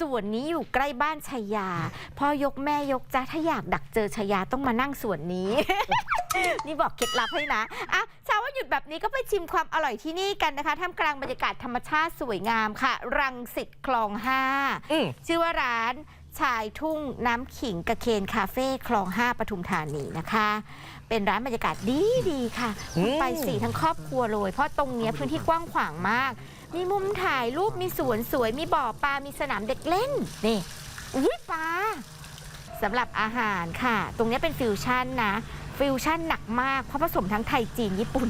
ส่วนนี้อยู่ใกล้บ้านชายา พ่อยกแม่ยกจ้าถ้าอยากดักเจอชายาต้องมานั่งส่วนนี้ นี่บอกเคล็ดลับให้นะอะเช้าว่าหยุดแบบนี้ก็ไปชิมความอร่อยที่นี่กันนะคะท่ามกลางบรรยากาศธรรมชาติสวยงามค่ะ รังสิตคลองห้าอืม ชื่อว่าร้าน ชายทุ่งน้ำขิงกระเคนคาเฟ่คลอง5ปทุมธานีนะคะ เป็นร้านบรรยากาศดีดีๆค่ะ คุณอืมไปสี่ทั้งครอบครัวเลย เพราะตรงเนี้ยพื้นที่กว้างขวางมาก มีมุมถ่ายรูปมีสวนสวยมีบ่อปลา มีสนามเด็กเล่น นี่อุ้ยปลาสำหรับอาหารค่ะ ตรงนี้เป็นฟิวชั่นนะ ฟิวชั่นหนักมาก เพราะผสมทั้งไทยจีนญี่ปุ่น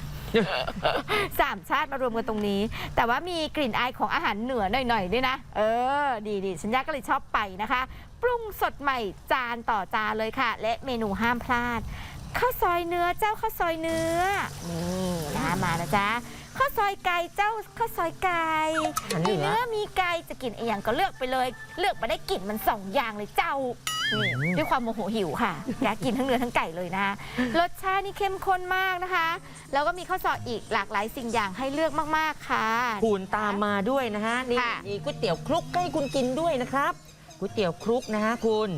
สามชาติมารวมกันตรงนี้ แต่ว่ามีกลิ่นอายของอาหารเหนือหน่อยๆด้วยนะ เออ ดีดีๆฉันยาก็เลยชอบไปนะคะ ปรุงสดใหม่จานต่อจานเลยค่ะ และเมนูห้ามพลาดข้าวซอยเนื้อเจ้าข้าวซอยเนื้อ นี่นะมานะจ๊ะ ข้าวซอยไก่เจ้าข้าวซอยไก่อาหารเหนืมีอ เนื้อมีไก่จะกินอะไรอย่างก็เลือกไปเลย เลือกมาได้กลิ่นมันสองอย่างเลยเจ้านี่ด้วยความโมโหหิวค่ะ อยากกินทั้งเนื้อทั้งไก่เลยนะ รสชาตินี่เข้มข้นมากนะคะ แล้วก็มีข้าวซอยอีกหลากหลายสิ่งอย่างให้เลือกมากๆค่ะคุณตามมาด้วยนะฮะนี่ค่ะ มีก๋วยเตี๋ยวคลุกให้คุณกินด้วยนะครับก๋วยเตี๋ยวคลุกนะฮะคุณ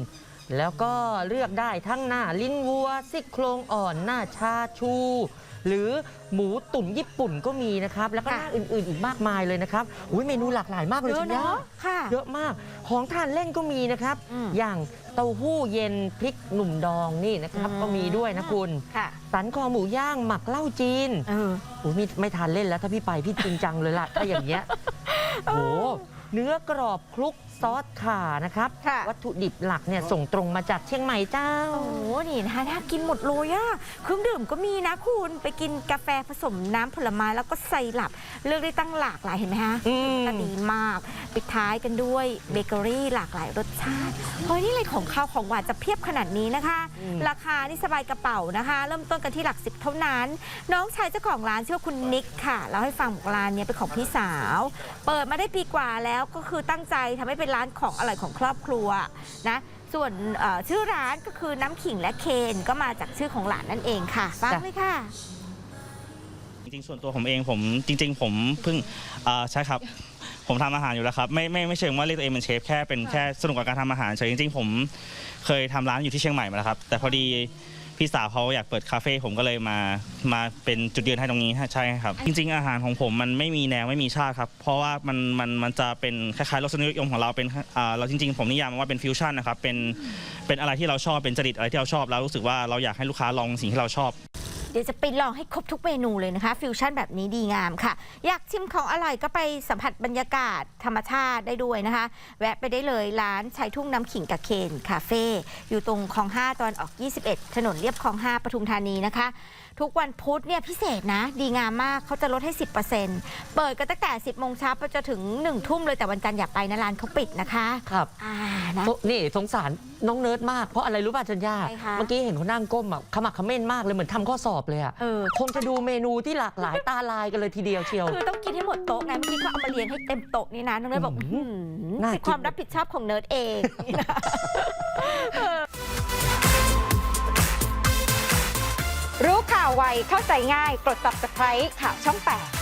แล้วก็เลือกได้ทั้งหน้าลิ้นวัวซี่โครงอ่อนหน้าชาชู หรือหมูตุ๋นญี่ปุ่นก็มีนะครับ แล้วก็หค่ะน้าอื่นๆอีกมากมายเลยนะครับอุ้ยเมนูหลากหลายมากเลยเยทีอะเดียวเนาะค่ะ เยอะมากของทานเล่นก็มีนะครับ อืมอย่างเต้าหู้เย็นพริกหนุ่มดองนี่นะครับ อืม ก็มีด้วยนะคุณ ค่ะสันคอหมูย่างหมักเหล้าจีนเออ โอ้ไม่ไม่ทานเล่นแล้วถ้าพี่ไปพี่จริงจังเลยล่ะ ถ้าอย่างเงี้ยโอ้เนื้อกรอบคลุกซอสข่านะครับ ค่ะ วัตถุดิบหลักเนี่ยส่งตรงมาจากเชียงใหม่เจ้า โอ้โหนี่นะคะน่ากินหมดเลยอะเครื่องดื่มก็มีนะคุณ ไปกินกาแฟผสมน้ำผลไม้แล้วก็ไซรัปเลือกได้ตั้งหลากหลายเห็นไหมคะอืม ก็ดีมาก ปิดท้ายกันด้วยเบเกอรี่หลากหลายรสชาติเฮ้ยนี่อะไรของข้าวของหวานจะเพียบขนาดนี้นะคะอืมราคานี่สบายกระเป๋านะคะ เริ่มต้นกันที่หลักสิบเท่านั้น น้องชายเจ้าของร้านชื่อว่าคุณนิกค่ะเล่าให้ฟังบอกร้านเนี้ยเป็นของพี่สาว เปิดมาได้ปีกว่าแล้วก็คือตั้งใจทำให้เป็นป็นร้านของอร่อยของครอบครัวนะส่วนชื่อร้านก็คือน้ำขิงและเคนก็มาจากชื่อของหลานนั่นเองค่ะฟังจ้ะเลยค่ะจริงๆส่วนตัวผมเองผมจริง ๆ ผมเพิ่งใช่ครับผมทำอาหารอยู่แล้วครับไม่ไม่ไม่เชิงว่าเรียกตัวเองเป็นเชฟแค่เป็นแค่สนุกกับการทำอาหารเฉยจริง ๆ ผมเคยทำร้านอยู่ที่เชียงใหม่มาแล้วครับ แต่พอดี พี่สาวเขาอยากเปิดคาเฟ่ผมก็เลยมามาเป็นจุดยืนให้ตรงนี้ใช่ครับ จริง ๆ อาหารของผมมันไม่มีแนวไม่มีชาติครับ เพราะว่ามันมันมันจะเป็นคล้ายๆรสนิยมของเราเป็นอ่าเราจริง ๆ ผมนิยามมันว่าเป็นฟิวชั่นนะครับเป็นเป็นอะไรที่เราชอบเป็นจริตอะไรที่เราชอบแล้วรู้สึกว่าเราอยากให้ลูกค้าลองสิ่งที่เราชอบ เดี๋ยวจะไปลองให้ครบทุกเมนูเลยนะคะ ฟิวชั่นแบบนี้ดีงามค่ะ อยากชิมของอร่อยก็ไปสัมผัสบรรยากาศธรรมชาติได้ด้วยนะคะ แวะไปได้เลยร้านชายทุ่งน้ำขิงกะเคนคาเฟ่อยู่ตรงคลอง 5 ตอนออก 21 ถนนเรียบคลอง 5ปทุมธานีนะคะ ทุกวันพุธเนี่ยพิเศษนะ ดีงามมากเขาจะลดให้ 10%เปิดกันตั้งแต่ 10โมงเช้าไปจนถึง 1 ทุ่มเลยแต่วันจันทร์อย่าไปนะร้านเขาปิดนะคะครับ อ่านะโอ้นี่สงสารน้องเนิร์ดมากเพราะอะไรรู้ป่ะจันยาใช่ค่ะ เมื่อกี้เห็นเขานั่งก้มอะขมักเขม้นมากเลยเหมือนทำข้อสอบเลยอะเออ คงจะดูเมนูที่หลากหลายตาลายกันเลยทีเดียวเชียว คือต้องกินให้หมดโต๊ะไงเมื่อกี้เขาเอามาเรียงให้เต็มโต๊ะนี่นะน้องเนิร์ดบอกอืมอื้อหือน่าเป็นกินความรับผิดชอบของเนิร์ดเองรู้ข่าวไวเข้าใจง่าย กด subscribe ข่าวช่อง 8